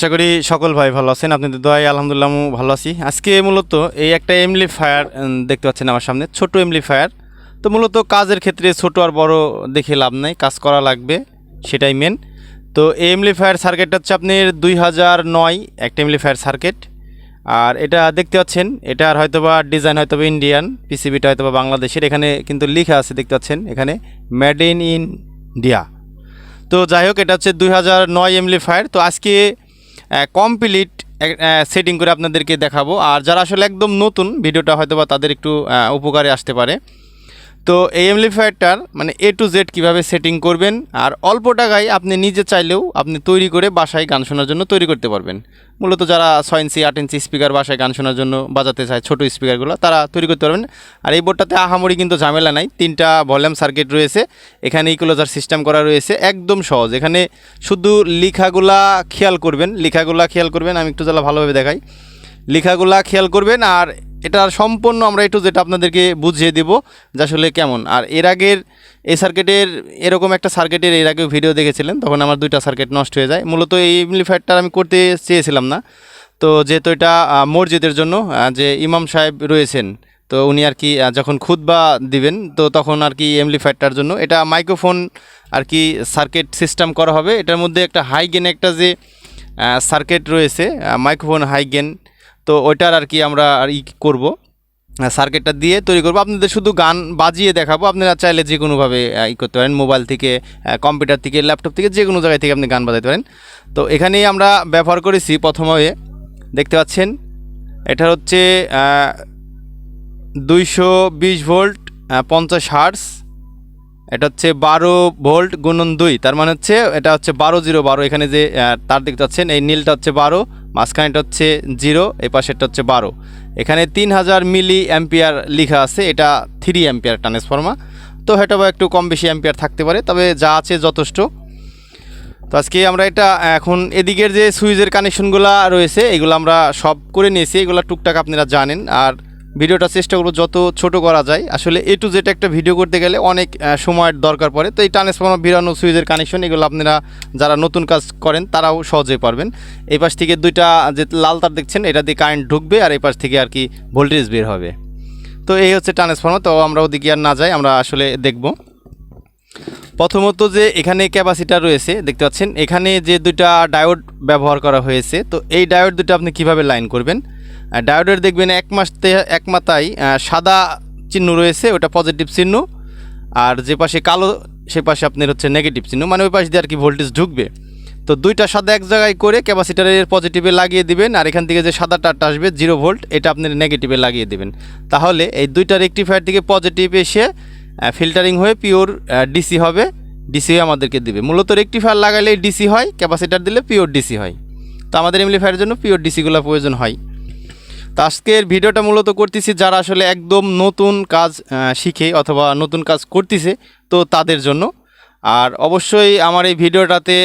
আশা করি সকল ভাই ভালো আছেন। আপনাদের দোয়াই আলহামদুলিল্লাহ ভালো আছি। আজকে মূলত এই একটা এমলি ফায়ার দেখতে পাচ্ছেন আমার সামনে, ছোট এমলি ফায়ার। তো মূলত কাজের ক্ষেত্রে ছোট আর বড় দেখে লাভ নাই, কাজ করা লাগবে, সেটাই মেন তো এই এমলি ফায়ার সার্কিটটা হচ্ছে আপনার দুই হাজার নয়, একটা এমলি ফায়ার সার্কিট আর এটা দেখতে পাচ্ছেন এটার হয়তোবা ডিজাইন হয়তোবা ইন্ডিয়ান পিসিবিটা হয়তোবা বাংলাদেশের। এখানে কিন্তু লেখা আছে, দেখতে পাচ্ছেন, এখানে মেড ইন ইন্ডিয়া তো যাই হোক, এটা হচ্ছে দুই হাজার নয় এমলি ফায়ার। তো আজকে কমপ্লিট সেটিং করে আপনাদেরকে দেখাবো। আর যারা আসলে একদম নতুন, ভিডিওটা হয়তো বা তাদের একটু উপকারে আসতে পারে। তো এই এমপ্লিফায়ারটার মানে এ টু জেড কীভাবে সেটিং করবেন, আর অল্প টাকায় আপনি নিজে চাইলেও আপনি তৈরি করে বাসায় গান শোনার জন্য তৈরি করতে পারবেন। মূলত যারা ছয় ইঞ্চি আট ইঞ্চি স্পিকার বাসায় গান শোনার জন্য বাজাতে চায় ছোটো স্পিকারগুলো তারা তৈরি করতে পারবেন। আর এই বোর্ডটাতে আহামরি কিন্তু ঝামেলা নাই, তিনটা ভলিউম সার্কিট রয়েছে, এখানে ইকুলোজার সিস্টেম করা রয়েছে, একদম সহজ। এখানে শুধু লিখাগুলা খেয়াল করবেন, লিখাগুলা খেয়াল করবেন, আমি একটু জ্বালা ভালোভাবে দেখাই। লিখাগুলা খেয়াল করবেন, আর এটার সম্পূর্ণ আমরা একটু যেটা আপনাদেরকে বুঝিয়ে দেব যে আসলে কেমন। আর এর আগের এই সার্কিটের এরকম একটা সার্কিটের এর আগেও ভিডিও দেখেছিলেন, তখন আমার দুইটা সার্কিট নষ্ট হয়ে যায়। মূলত এই এমপ্লিফায়ারটা আমি করতে চেয়েছিলাম না। তো যেহেতু এটা মসজিদের জন্য যে ইমাম সাহেব রয়েছেন, তো উনি আর কি যখন খুতবা দিবেন, তো তখন আর কি এমপ্লিফায়ারটার জন্য এটা মাইক্রোফোন আর কি সার্কিট সিস্টেম করা হবে। এটার মধ্যে একটা হাই গেন একটা যে সার্কিট রয়েছে মাইক্রোফোন হাই গেন তো ওইটার আর কি আমরা আর ই করব সার্কিটটা দিয়ে তৈরি করব। আপনাদের শুধু গান বাজিয়ে দেখাবো, আপনারা চাইলে যে কোনোভাবে ই করতে পারেন মোবাইল থেকে কম্পিউটার থেকে ল্যাপটপ থেকে, যে কোনো জায়গায় থেকে আপনি গান বাজাতে পারেন। তো এখানেই আমরা ব্যবহার করেছি প্রথমে। দেখতে পাচ্ছেন এটা হচ্ছে দুইশো বিশ ভোল্ট পঞ্চাশ হার্স এটা হচ্ছে বারো ভোল্ট গুণন দুই, তার মানে হচ্ছে এটা হচ্ছে বারো জিরো বারো। এখানে যে তার দেখতে পাচ্ছেন এই নীলটা হচ্ছে বারো, মাঝখানেটা হচ্ছে জিরো, এই পাশেরটা হচ্ছে বারো। এখানে তিন হাজার মিলি অ্যাম্পিয়ার লেখা আছে, এটা থ্রি অ্যাম্পিয়ার ট্রান্সফর্মার। তো হয়তো বা একটু কম বেশি অ্যাম্পিয়ার থাকতে পারে, তবে যা আছে যথেষ্ট। তো আজকে আমরা এটা, এখন এদিকের যে সুইচের কানেকশনগুলো রয়েছে, এগুলো আমরা সব করে নিয়েছি, এগুলো টুকটাক আপনারা জানেন। আর ভিডিওটা চেষ্টা করব যত ছোট করা যায়। আসলে এ টু জেড একটা ভিডিও করতে গেলে অনেক সময়ের দরকার পড়ে। তো এই ট্রান্সফর্মার ভিড়ানো সুইচের কানেকশন এগুলো আপনারা যারা নতুন কাজ করেন, তারাও সহজে পারবেন। এই পাশ থেকে দুইটা, যে লাল তার দেখছেন, এটা দিয়ে কারেন্ট ঢুকবে আর এই পাশ থেকে আর কি ভোল্টেজ বের হবে। তো এই হচ্ছে ট্রান্সফর্মার তো আমরা ওদিকে আর না যাই, আমরা আসলে দেখব। প্রথমত যে এখানে ক্যাপাসিটার রয়েছে, দেখতে পাচ্ছেন, এখানে যে দুইটা ডায়োড ব্যবহার করা হয়েছে, তো এই ডায়োড দুটো আপনি কীভাবে লাইন করবেন? ডায়োডের দেখবেন এক মাসতে, এক মাথায় সাদা চিহ্ন রয়েছে, ওটা পজিটিভ চিহ্ন। আর যে পাশে কালো, সে পাশে আপনার হচ্ছে নেগেটিভ চিহ্ন। মানে ওই পাশে দিয়ে আর কি ভোল্টেজ ঢুকবে। তো দুইটা সাদা এক জায়গায় করে ক্যাপাসিটারের পজিটিভে লাগিয়ে দিবেন, আর এখান থেকে যে সাদা টারটা আসবে জিরো ভোল্ট এটা আপনার নেগেটিভে লাগিয়ে দিবেন। তাহলে এই দুইটা রেকটিফায়ার থেকে পজিটিভ এসে ফিল্টারিং হয়ে পিওর ডিসি হবে। ডিসি আমাদেরকে দিবে। মূলত রেকটিফায়ার লাগালে ডিসি হয় ক্যাপাসিটার দিলে পিওর ডিসি হয়। তো আমাদের এমপ্লিফায়ারের জন্য পিওর ডিসিগুলো প্রয়োজন হয়। তো আজকের ভিডিওটা মূলত করতেছি যারা আসলে একদম নতুন কাজ শিখে অথবা নতুন কাজ করতেছে, তো তাদের জন্য। আর অবশ্যই আমার এই ভিডিওটাতে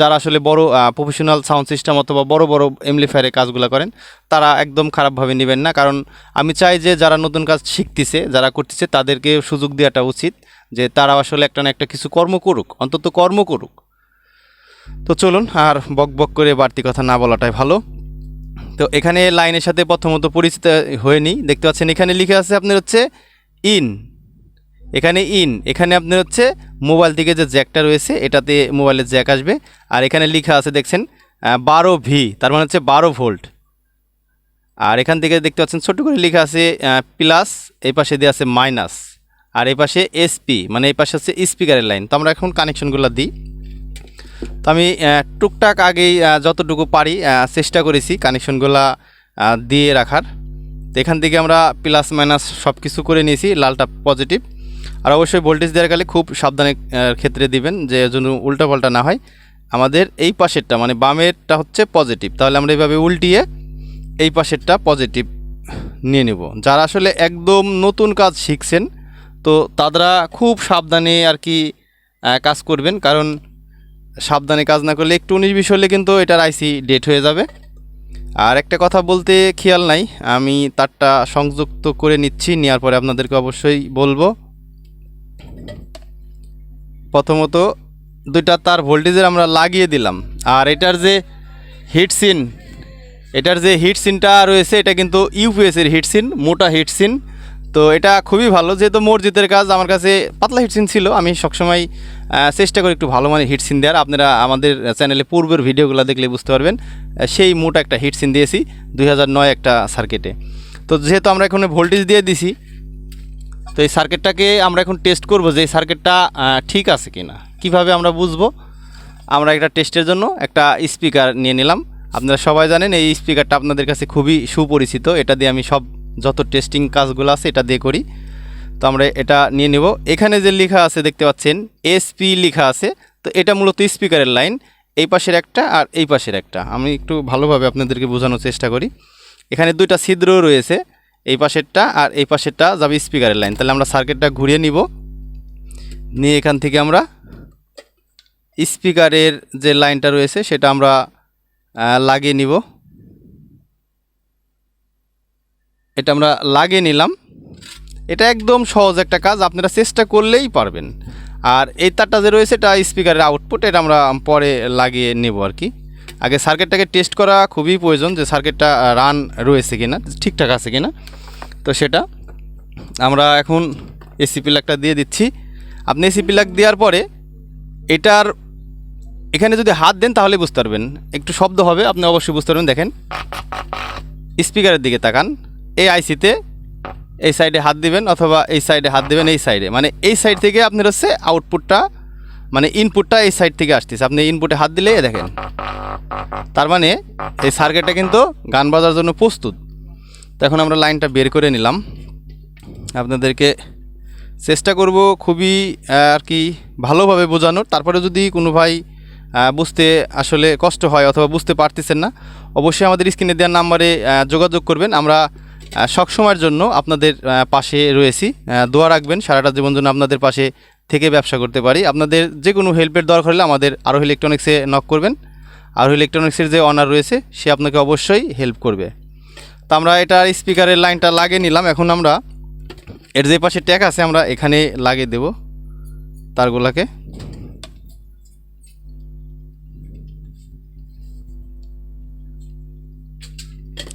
যারা আসলে বড় প্রফেশনাল সাউন্ড সিস্টেম অথবা বড় বড় এমপ্লিফায়ারে কাজগুলো করেন, তারা একদম খারাপভাবে নেবেন না। কারণ আমি চাই যে যারা নতুন কাজ শিখতেছে, যারা করতেছে, তাদেরকে সুযোগ দেওয়াটা উচিত যে তারা আসলে একটা না একটা কিছু কর্ম করুক, অন্তত কর্ম করুক। তো চলুন, আর বক বক করে বাড়তি কথা না বলাটাই ভালো। তো এখানে লাইনের সাথে প্রথমত পরিচিত হয়ে নিই। দেখতে পাচ্ছেন এখানে লিখে আছে আপনার হচ্ছে ইন। এখানে ইন, এখানে আপনার হচ্ছে মোবাইল থেকে যে জ্যাকটা রয়েছে, এটাতে মোবাইলের জ্যাক আসবে। আর এখানে লিখা আছে দেখছেন বারো ভি, তার মানে হচ্ছে বারো ভোল্ট। আর এখান থেকে দেখতে পাচ্ছেন ছোট করে লেখা আছে প্লাস, এই পাশে দিয়ে আছে মাইনাস। আর এই পাশে এসপি মানে এই পাশে হচ্ছে স্পিকারের লাইন। তো আমরা এখন কানেকশনগুলো দিই। তো আমি টুকটাক আগেই যতটুকু পারি চেষ্টা করেছি কানেকশনগুলো দিয়ে রাখার। এখান থেকে আমরা প্লাস মাইনাস সব কিছু করে নিয়েছি, লালটা পজিটিভ। আর অবশ্যই ভোল্টেজ দেওয়ার গেলে খুব সাবধানে ক্ষেত্রে দিবেন, যে যেন উল্টাপাল্টা না হয়। আমাদের এই পাশেরটা মানে বামেরটা হচ্ছে পজিটিভ। তাহলে আমরা এইভাবে উল্টিয়ে এই পাশেরটা পজিটিভ নিয়ে নেব। যারা আসলে একদম নতুন কাজ শিখছেন, তো তারা খুব সাবধানে আর কি কাজ করবেন। কারণ সাবধানে কাজ না করলে একটু উনিশ বিশ হলে কিন্তু এটার আইসি ডেট হয়ে যাবে। আর একটা কথা বলতে খেয়াল নাই, আমি তারটা সংযুক্ত করে নিচ্ছি, নেওয়ার পরে আপনাদেরকে অবশ্যই বলব। প্রথমত দুইটা তার ভোল্টেজের আমরা লাগিয়ে দিলাম, আর এটার যে হিটসিন এটার যে হিটসিনটা রয়েছে, এটা কিন্তু ইউপিএসের হিটসিন মোটা হিটসিন তো এটা খুবই ভালো, যেহেতু মসজিদের কাজ আমার কাছে পাতলা হিটসিন ছিল, আমি সবসময় চেষ্টা করি একটু ভালো মানের হিটসিন দেওয়ার। আপনারা আমাদের চ্যানেলে পূর্বের ভিডিওগুলো দেখলে বুঝতে পারবেন সেই মোটা একটা হিটসিন দিয়েছি দুই হাজার নয় একটা সার্কিটে তো যেহেতু আমরা এখন ভোল্টেজ দিয়ে দিছি, তো এই সার্কিটটাকে আমরা এখন টেস্ট করব যে এই সার্কিটটা ঠিক আছে কি না কীভাবে আমরা বুঝব? আমরা একটা টেস্টের জন্য একটা স্পিকার নিয়ে নিলাম। আপনারা সবাই জানেন, এই স্পিকারটা আপনাদের কাছে খুবই সুপরিচিত, এটা দিয়ে আমি সব যত টেস্টিং কাজগুলো আছে এটা দিয়ে করি। তো আমরা এটা নিয়ে নেব। এখানে যে লেখা আছে দেখতে পাচ্ছেন এসপি লেখা আছে। তো এটা মূলত স্পিকারের লাইন এই পাশের একটা আর এই পাশের একটা। আমি একটু ভালোভাবে আপনাদেরকে বোঝানোর চেষ্টা করি। এখানে দুইটা ছিদ্র রয়েছে, এই পাশেরটা আর এই পাশেরটা যাবে স্পিকারের লাইন তাহলে আমরা সার্কিটটা ঘুরিয়ে নিব। নিয়ে এখান থেকে আমরা স্পিকারের যে লাইনটা রয়েছে, সেটা আমরা লাগিয়ে নিব। এটা আমরা লাগিয়ে নিলাম। এটা একদম সহজ একটা কাজ, আপনারা চেষ্টা করলেই পারবেন। আর এই তারটা যে রয়েছে, এটা স্পিকারের আউটপুট এটা আমরা পরে লাগিয়ে নেব আর কি। আগে সার্কিটটাকে টেস্ট করা খুবই প্রয়োজন যে সার্কিটটা রান রয়েছে কিনা, ঠিকঠাক আছে কিনা। তো সেটা আমরা এখন এসি প্লাগটা দিয়ে দিচ্ছি। আপনি এসি প্লাগ দেওয়ার পরে এটার এখানে যদি হাত দেন তাহলে বুঝতে পারবেন। একটু শব্দ হবে, আপনি অবশ্যই বুঝতে পারবেন। দেখেন, স্পিকারের দিকে তাকান। এই আইসিতে এই সাইডে হাত দিবেন অথবা এই সাইডে হাত দিবেন এই সাইডে মানে এই সাইড থেকে আপনার হচ্ছে আউটপুটটা মানে ইনপুটটা এই সাইড থেকে আসতেছে। আপনি ইনপুটে হাত দিলেই দেখেন। তার মানে এই সার্কিটটা কিন্তু গান বাজার জন্য প্রস্তুত। তো এখন আমরা লাইনটা বের করে নিলাম। আপনাদেরকে চেষ্টা করব খুবই আর কি ভালোভাবে বোঝানোর। তারপরে যদি কোনো ভাই বুঝতে আসলে কষ্ট হয় অথবা বুঝতে পারতেছেন না, অবশ্যই আমাদের স্ক্রিনে দেওয়ার নাম্বারে যোগাযোগ করবেন। আমরা সবসময়ের জন্য আপনাদের পাশে রয়েছি। দোয়া রাখবেন, সারাটা জীবন জন্য আপনাদের পাশে থেকে ব্যবসা করতে পারি। আপনাদের যে কোনো হেল্পের দরকার হলে আমাদের আরও ইলেকট্রনিক্সে নক করবেন। আরও ইলেকট্রনিক্সের যে অনার রয়েছে, সে আপনাকে অবশ্যই হেল্প করবে। তো আমরা এটা স্পিকারের লাইনটা লাগিয়ে নিলাম। এখন আমরা এর যে পাশে ট্যাগ আছে, আমরা এখানে লাগিয়ে দেব। তারগুলাকে।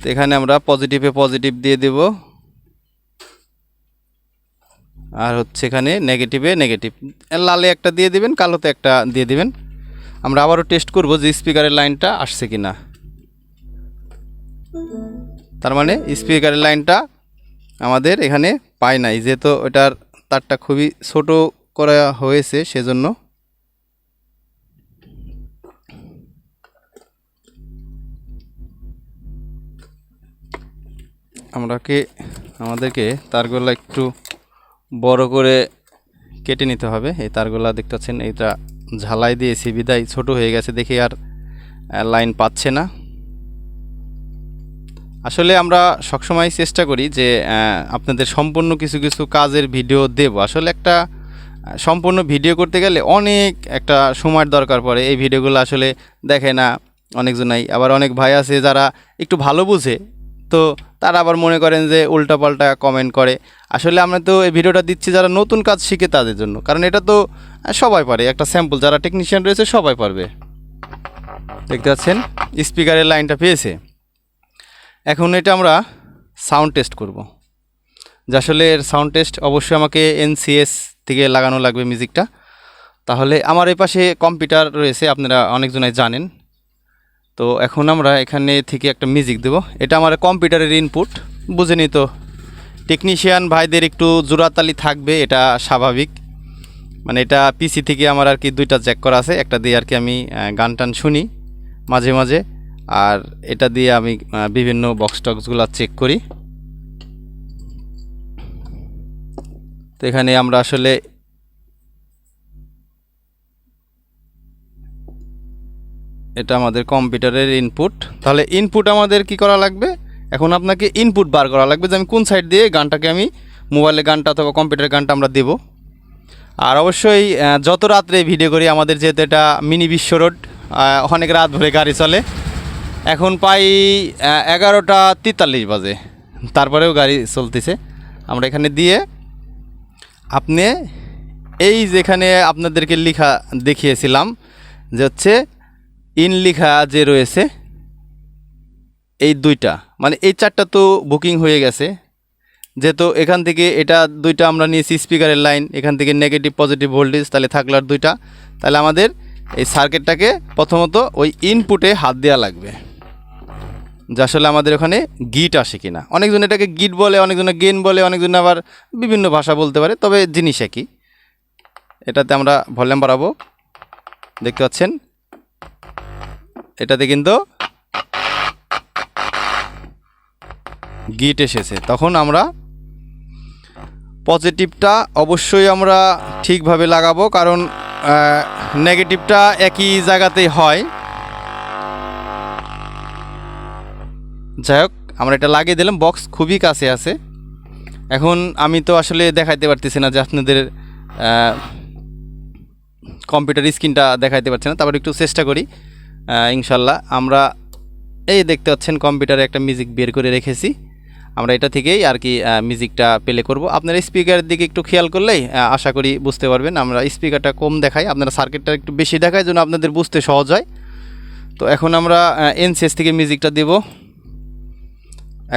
তো এখানে আমরা পজিটিভে পজিটিভ দিয়ে দেব। আর হচ্ছে এখানে নেগেটিভে নেগেটিভ লালে একটা দিয়ে দিবেন, কালোতে একটা দিয়ে দিবেন। আমরা আবারও টেস্ট করব যে স্পিকারের লাইনটা আসছে কি না তার মানে স্পিকারের লাইনটা আমাদের এখানে পাই নাই, যেহেতু ওটার তারটা খুবই ছোট করা হয়েছে, সেজন্য আমরাকে, আমাদেরকে তারগুলো একটু বড় করে কেটে নিতে হবে। এই তারগুলা দেখতে পাচ্ছেন, এইটা ঝালাই দিয়েছি, বিদায়, ছোট হয়ে গেছে দেখে আর লাইন পাচ্ছে না। আসলে আমরা সবসময় চেষ্টা করি যে আপনাদের সম্পূর্ণ কিছু কিছু কাজের ভিডিও দেব। আসলে একটা সম্পূর্ণ ভিডিও করতে গেলে অনেক একটা সময়ের দরকার পড়ে। এই ভিডিওগুলো আসলে দেখে না অনেকজনাই। আবার অনেক ভাই আছে যারা একটু ভালো বুঝে তো তারা আবার মনে করেন যে উল্টাপাল্টা কমেন্ট করে। আসলে আমরা তো এই ভিডিওটা দিচ্ছি যারা নতুন কাজ শিখে তাদের জন্য। কারণ এটা তো সবাই পারে। একটা স্যাম্পল যারা টেকনিশিয়ান রয়েছে সবাই পারবে। দেখতে পাচ্ছেন স্পিকারের লাইনটা পেয়েছে। এখন এটা আমরা সাউন্ড টেস্ট করব। যে আসলে এর সাউন্ড টেস্ট অবশ্যই আমাকে এনসিএস থেকে লাগানো লাগবে মিউজিকটা তাহলে আমার এই পাশে কম্পিউটার রয়েছে, আপনারা অনেকজনাই জানেন। তো এখন আমরা এখানে থেকে একটা মিউজিক দেব। এটা আমার কম্পিউটারের ইনপুট বুঝেনি তো টেকনিশিয়ান ভাইদের একটু জোড়াতালি থাকবে, এটা স্বাভাবিক। মানে এটা পিসি থেকে আমার আর কি দুইটা জ্যাক করা আছে, একটা দিয়ে আর কি আমি গান টান শুনি মাঝে মাঝে, আর এটা দিয়ে আমি বিভিন্ন বক্স টক্সগুলো চেক করি। তো এখানে আমরা আসলে এটা আমাদের কম্পিউটারের ইনপুট তাহলে ইনপুট আমাদের কি করা লাগবে? এখন আপনাকে ইনপুট বার করা লাগবে যে আমি কোন সাইড দিয়ে গানটাকে আমি মোবাইলে গানটা অথবা কম্পিউটারের গানটা আমরা দেব। আর অবশ্যই যত রাত্রে ভিডিও করি, আমাদের যেহেতু এটা মিনি বিশ্ব রোড অনেক রাত ভরে গাড়ি চলে। এখন প্রায় এগারোটা তেতাল্লিশ বাজে। তারপরেও গাড়ি চলতেছে। আমরা এখানে দিয়ে আপনি এই যেখানে আপনাদেরকে লিখা দেখিয়েছিলাম, যে হচ্ছে ইন লেখা যে রয়েছে, এই দুইটা। মানে এই চারটা তো বুকিং হয়ে গেছে। যেহেতু এখান থেকে এটা দুইটা আমরা নিয়েছি স্পিকারের লাইন, এখান থেকে নেগেটিভ, পজিটিভ, ভোল্টেজ, তাহলে থাকল আর দুইটা। তাহলে আমাদের এই সার্কিটটাকে প্রথমত ওই ইনপুটে হাত দেওয়া লাগবে। যা আসলে আমাদের ওখানে গিট আসে কিনা। অনেকজন এটাকে গিট বলে, অনেকজনে গেন বলে, অনেকজন আবার বিভিন্ন ভাষা বলতে পারে, তবে জিনিস একই। এটাতে আমরা ভলিউম বাড়াবো। দেখতে পাচ্ছেন? এটাতে কিন্তু গিট এসেছে। তখন আমরা পজিটিভটা অবশ্যই আমরা ঠিকভাবে লাগাবো, কারণ নেগেটিভটা একই জায়গাতেই হয়। যাই হোক আমরা এটা লাগিয়ে দিলাম বক্স খুবই কাছে আছে। এখন আমি তো আসলে দেখাইতে পারতেছি না যে আপনাদের কম্পিউটার স্ক্রিনটা দেখাইতে পারছি না, তারপর একটু চেষ্টা করি। ইনশাল্লাহ আমরা এই দেখতে পাচ্ছেন কম্পিউটারে একটা মিউজিক বের করে রেখেছি। আমরা এটা থেকেই আর কি মিউজিকটা প্লে করব। আপনারা স্পিকারের দিকে একটু খেয়াল করলেই আশা করি বুঝতে পারবেন। আমরা স্পিকারটা কম দেখাই। আপনারা সার্কিটটা একটু বেশি দেখায় যেন আপনাদের বুঝতে সহজ হয়। তো এখন আমরা এনসিএস থেকে মিউজিকটা দেব।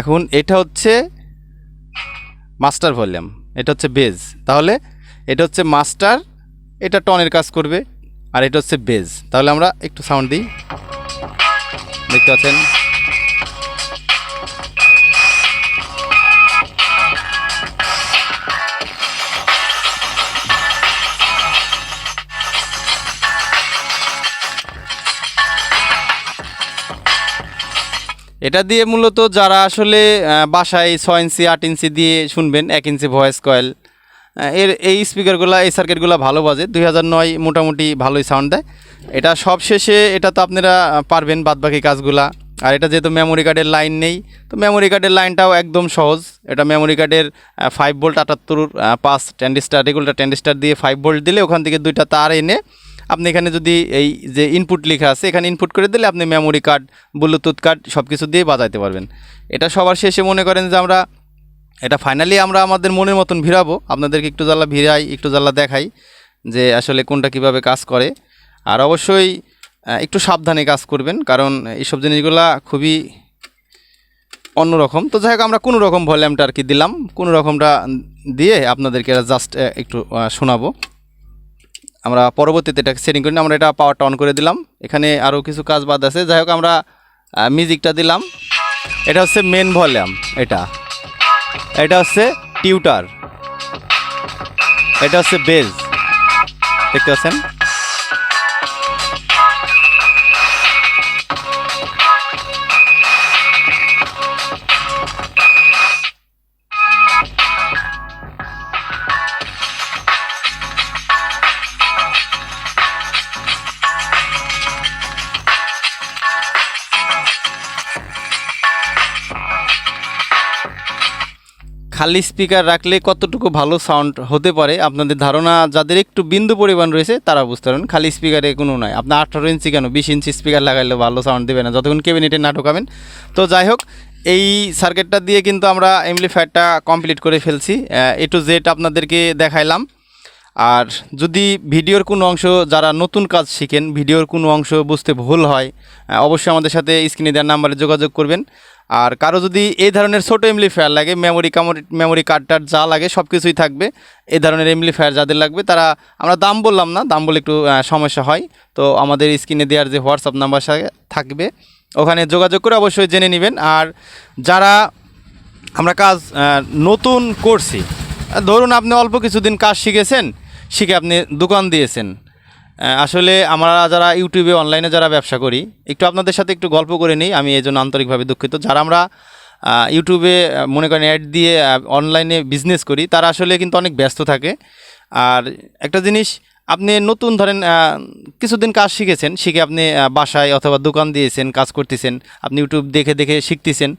এখন এটা হচ্ছে মাস্টার ভলিউম এটা হচ্ছে বেজ তাহলে এটা হচ্ছে মাস্টার এটা টনের কাজ করবে। আর এটা হচ্ছে বেজ। তাহলে আমরা একটু সাউন্ড দিই। দেখতে পাচ্ছেন? এটা দিয়ে মূলত যারা আসলে বাসায় ছয় ইঞ্চি, আট ইঞ্চি দিয়ে শুনবেন, এক ইঞ্চি ভয়েস কয়েল এর এই স্পিকারগুলো এই সার্কিটগুলো ভালো বাজে। দুই হাজার নয় মোটামুটি ভালোই সাউন্ড দেয়। এটা সব শেষে এটা তো আপনারা পারবেন বাদবাকি কাজগুলা। আর এটা যেহেতু মেমোরি কার্ডের লাইন নেই, তো মেমোরি কার্ডের লাইনটাও একদম সহজ। এটা মেমোরি কার্ডের ফাইভ ভোল্ট আটাত্তর পাঁচ ট্যান্ডিস্টার রেগুলার ট্যান্ডিস্টার দিয়ে ফাইভ ভোল্ট দিলে ওখান থেকে দুইটা তার এনে আপনি এখানে যদি এই যে ইনপুট লেখা আছে, এখানে ইনপুট করে দিলে আপনি মেমোরি কার্ড ব্লুটুথ কার্ড সব কিছু দিয়ে বাজাইতে পারবেন। এটা সবার শেষে মনে করেন যে আমরা এটা ফাইনালি আমরা আমাদের মনের মতন ভিড়াবো। আপনাদেরকে একটু জ্বালা ভিড়াই, একটু জ্বালা দেখাই যে আসলে কোনটা কীভাবে কাজ করে। আর অবশ্যই একটু সাবধানে কাজ করবেন, কারণ এইসব জিনিসগুলা খুবই অন্যরকম। তো যাই হোক আমরা কোনো রকম ভলিউমটা আর কি দিলাম। কোনো রকমটা দিয়ে আপনাদেরকে জাস্ট একটু শোনাবো। আমরা পরবর্তীতে এটা সেটিং করি আমরা এটা পাওয়ারটা অন করে দিলাম। এখানে আরও কিছু কাজ বাদ আছে। যাই হোক আমরা মিউজিকটা দিলাম। এটা হচ্ছে মেন ভলিউম এটা। এটা হচ্ছে টিউটার। এটা হচ্ছে বেজ। দেখতে পাচ্ছেন? খালি স্পিকার রাখলে কতটুকু ভালো সাউন্ড হতে পারে? আপনাদের ধারণা যাদের একটু বিন্দু পরিমাণ রয়েছে, তারা বুঝতে পারবেন। খালি স্পিকারে কোনো নয়। আপনার আঠারো ইঞ্চি কেন? বিশ ইঞ্চি স্পিকার লাগাইলে ভালো সাউন্ড দেবে না। যতক্ষণ কেবিনেটে না ঢোকাবেন তো যাই হোক, এই সার্কিটটা দিয়ে কিন্তু আমরা এমলি এমপ্লিফায়ারটা কমপ্লিট করে ফেলছি। এ টু জেড আপনাদেরকে দেখাইলাম। আর যদি ভিডিওর কোনো অংশ যারা নতুন কাজ শিখেন, ভিডিওর কোনো অংশ বুঝতে ভুল হয় অবশ্যই আমাদের সাথে স্ক্রিনে দেওয়ার নাম্বারে যোগাযোগ করবেন। আর কারও যদি এই ধরনের ছোটো এমপ্লিফায়ার লাগে মেমোরি কামোরি মেমোরি কার্ড টার্ড যা লাগে সব কিছুই থাকবে। এই ধরনের এমপ্লিফায়ার যাদের লাগবে, তারা, আমরা দাম বললাম না, দাম বলে একটু সমস্যা হয়। তো আমাদের স্ক্রিনে দেওয়ার যে হোয়াটসঅ্যাপ নাম্বার থাকবে, ওখানে যোগাযোগ করে অবশ্যই জেনে নেবেন। আর যারা আমরা কাজ নতুন করছি, ধরুন আপনি অল্প কিছুদিন কাজ শিখেছেন, শিখে আপনি দোকান দিয়েছেন আসলে আমরা যারা ইউটিউবে অনলাইনে যারা ব্যবসা করি, একটু আপনাদের সাথে একটু গল্প করে নিই, আমি এই জন্য আন্তরিকভাবে দুঃখিত। যারা আমরা ইউটিউবে মনে করেন অ্যাড দিয়ে অনলাইনে বিজনেস করি, তারা আসলে কিন্তু অনেক ব্যস্ত থাকে। আর একটা জিনিস আপনি নতুন ধরেন কিছুদিন কাজ শিখেছেন, শিখে আপনি বাসায় অথবা দোকান দিয়েছেন, কাজ করতেছেন, আপনি ইউটিউব দেখে দেখে শিখতেছেন।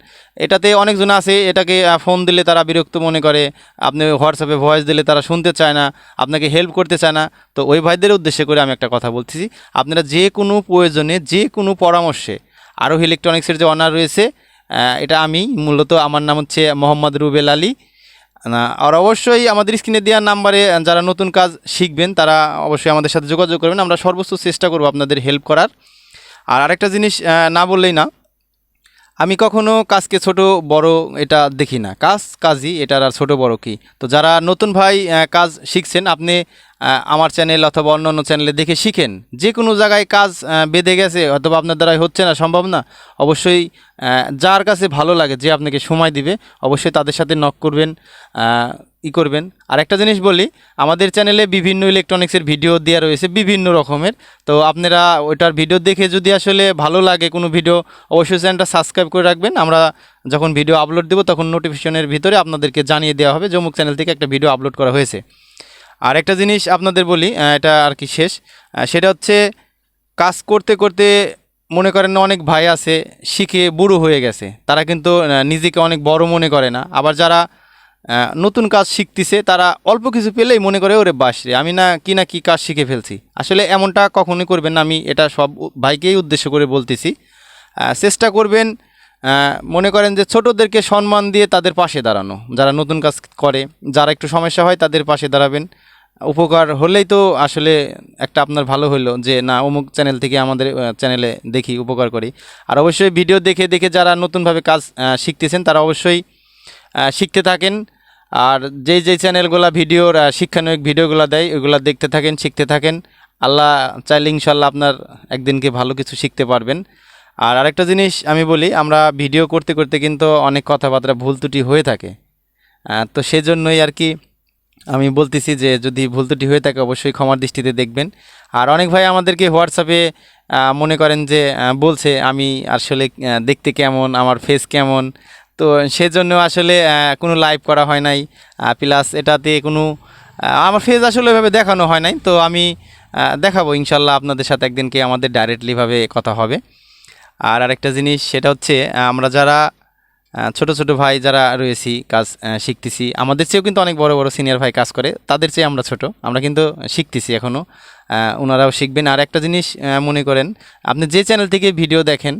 এটাতে অনেকজন আছে, এটাকে ফোন দিলে তারা বিরক্ত মনে করে, আপনি হোয়াটসঅ্যাপে ভয়েস দিলে তারা শুনতে চায় না, আপনাকে হেল্প করতে চায় না। তো ওই ভাইদের উদ্দেশ্যে করে আমি একটা কথা বলতেছি, আপনারা যে কোনো প্রয়োজনে, যে কোনো পরামর্শে আরও ইলেকট্রনিক্সের যে অনার রয়েছে এটা আমি মূলত, আমার নাম হচ্ছে মোহাম্মদ রুবেল আলী। আর অবশ্যই আমাদের স্ক্রিনে দেওয়ার নাম্বারে যারা নতুন কাজ শিখবেন, তারা অবশ্যই আমাদের সাথে যোগাযোগ করবেন। আমরা সর্বোচ্চ চেষ্টা করব আপনাদের হেল্প করার। আর আরেকটা জিনিস না বললেই না, আমি কখনো কাজকে ছোট, বড় এটা দেখি না। কাজ কাজই, এটার আর ছোট বড় কি? তো যারা নতুন ভাই কাজ শিখছেন, আপনি আমার চ্যানেল অথবা অন্য অন্য চ্যানেলে দেখে শিখেন। যে কোনো জায়গায় কাজ বেঁধে গেছে অথবা আপনার দ্বারাই হচ্ছে না, সম্ভব না। অবশ্যই যার কাছে ভালো লাগে, যে আপনাকে সময় দিবে, অবশ্যই তাদের সাথে নক করবেন ই করবেন। আর একটা জিনিস বলি, আমাদের চ্যানেলে বিভিন্ন ইলেকট্রনিক্সের ভিডিও দেওয়া রয়েছে, বিভিন্ন রকমের। তো আপনারা ওইটার ভিডিও দেখে যদি আসলে ভালো লাগে কোনো ভিডিও অবশ্যই চ্যানেলটা সাবস্ক্রাইব করে রাখবেন। আমরা যখন ভিডিও আপলোড দেবো, তখন নোটিফিকেশনের ভিতরে আপনাদেরকে জানিয়ে দেওয়া হবে জমুক চ্যানেল থেকে একটা ভিডিও আপলোড করা হয়েছে। আর একটা জিনিস আপনাদের বলি এটা আর কি শেষ। সেটা হচ্ছে কাজ করতে করতে মনে করেন অনেক ভাই আছে, শিখে বুড়ো হয়ে গেছে। তারা কিন্তু নিজেকে অনেক বড় মনে করে না। আবার যারা নতুন কাজ শিখতেছে, তারা অল্প কিছু পেলেই মনে করে, ওরে বাস রে, আমি না কি না কি কাজ শিখে ফেলছি। আসলে এমনটা কখনোই করবেন না। আমি এটা সব ভাইকেই উদ্দেশ্য করে বলতেছি। চেষ্টা করবেন মনে করেন যে ছোটদেরকে সম্মান দিয়ে তাদের পাশে দাঁড়ানো। যারা নতুন কাজ করে যারা একটু সমস্যা হয় তাদের পাশে দাঁড়াবেন। উপকার হলেই তো আসলে একটা আপনার ভালো হলো যে না অমুক চ্যানেল থেকে আমাদের চ্যানেলে দেখি উপকার করি। আর অবশ্যই ভিডিও দেখে দেখে যারা নতুনভাবে কাজ শিখতেছেন তারা অবশ্যই শিখতে থাকেন। আর যেই যেই চ্যানেলগুলো ভিডিওর আহ, শিক্ষানবিক ভিডিওগুলো দেয় ওইগুলো দেখতে থাকেন শিখতে থাকেন। আল্লাহ চাইলে ইনশাল্লাহ আপনার একদিনকে ভালো কিছু শিখতে পারবেন। আর আরেকটা জিনিস আমি বলি, আমরা ভিডিও করতে করতে কিন্তু অনেক কথাবার্তা ভুল ত্রুটি হয়ে থাকে। তো সেজন্যই আর কি আমি বলতেছি যে যদি ভুল ত্রুটি হয়ে থাকে অবশ্যই ক্ষমার দৃষ্টিতে দেখবেন। আর অনেক ভাই আমাদেরকে হোয়াটসঅ্যাপে মনে করেন যে বলছে আমি আসলে দেখতে কেমন, আমার ফেস কেমন। তো সেজন্য আসলে কোনো লাইভ করা হয় নাই। প্লাস এটাতে কোনো আমার ফেস আসলে এভাবে দেখানো হয় নাই। তো আমি দেখাবো ইনশাল্লাহ আপনাদের সাথে একদিনকে আমাদের ডাইরেক্টলিভাবে কথা হবে। আর আরেকটা জিনিস সেটা হচ্ছে আমরা যারা ছোট ছোট ভাই যারা রয়েছি, কাজ শিখতেছি, আমাদের চেয়েও কিন্তু অনেক বড় বড় সিনিয়র ভাই কাজ করে, তাদের চেয়ে আমরা ছোট, আমরা কিন্তু শিখতেছি এখনও ওনারাও শিখবেন। আর একটা জিনিস মনে করেন, আপনি যে চ্যানেল থেকে ভিডিও দেখেন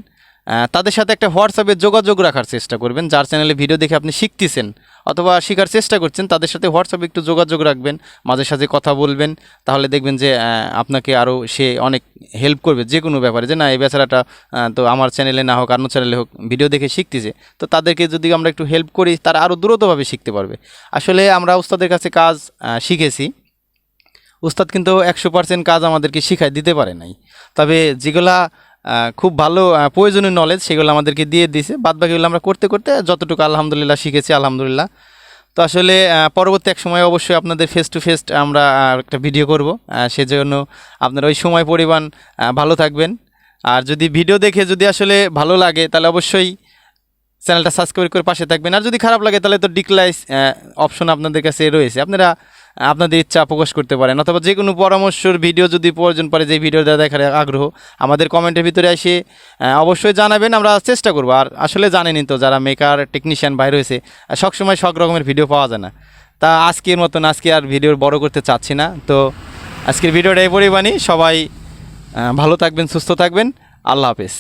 তাদের সাথে একটা হোয়াটসঅ্যাপে যোগাযোগ রাখার চেষ্টা করবেন, যার চ্যানেলে ভিডিও দেখে আপনি শিখতেছেন অথবা শেখার চেষ্টা করছেন, তাদের সাথে হোয়াটসঅ্যাপে একটু যোগাযোগ রাখবেন, মাঝে সাঝে কথা বলবেন, তাহলে দেখবেন যে আপনাকে আরও সে অনেক হেল্প করবে যে কোনো ব্যাপারে যে, না, এই বেচারাটা তো আমার চ্যানেলে না হোক, অন্য চ্যানেলে হোক ভিডিও দেখে শিখতেছে। তো তাদেরকে যদি আমরা একটু হেল্প করি, তারা আরও দ্রুতভাবে শিখতে পারবে। আসলে আমরা উস্তাদের কাছে কাজ শিখেছি। উস্তাদ কিন্তু একশো পার্সেন্ট কাজ আমাদেরকে শিখায় দিতে পারে নাই। তবে যেগুলা খুব ভালো প্রয়োজনীয় নলেজ সেগুলো আমাদেরকে দিয়ে দিয়েছে বাদ বাকিগুলো আমরা করতে করতে যতটুকু আলহামদুলিল্লাহ শিখেছি, আলহামদুলিল্লাহ। তো আসলে পরবর্তী এক সময় অবশ্যই আপনাদের ফেস টু ফেস আমরা একটা ভিডিও করব। সেজন্য আপনার ওই সময় পরিমাণ ভালো থাকবেন। আর যদি ভিডিও দেখে যদি আসলে ভালো লাগে, তাহলে অবশ্যই চ্যানেলটা সাবস্ক্রাইব করে পাশে থাকবেন। আর যদি খারাপ লাগে, তাহলে তো ডিক্লাইস অপশন আপনাদের কাছে রয়েছে। আপনারা আপনাদের ইচ্ছা প্রকাশ করতে পারেন, অথবা যে কোনো পরামর্শর ভিডিও যদি প্রয়োজন পড়ে, যে ভিডিওটা দেখার আগ্রহ, আমাদের কমেন্টের ভিতরে এসে অবশ্যই জানাবেন, আমরা চেষ্টা করব। আর আসলে জানেনই তো, যারা মেকার টেকনিশিয়ান বাইরে হয়েছে সবসময় সব রকমের ভিডিও পাওয়া যায় না। তা আজকের মতন, আজকে আর ভিডিও বড় করতে চাচ্ছি না। তো আজকের ভিডিওটা এই পরিমাণই। সবাই ভালো থাকবেন, সুস্থ থাকবেন। আল্লাহ হাফেজ।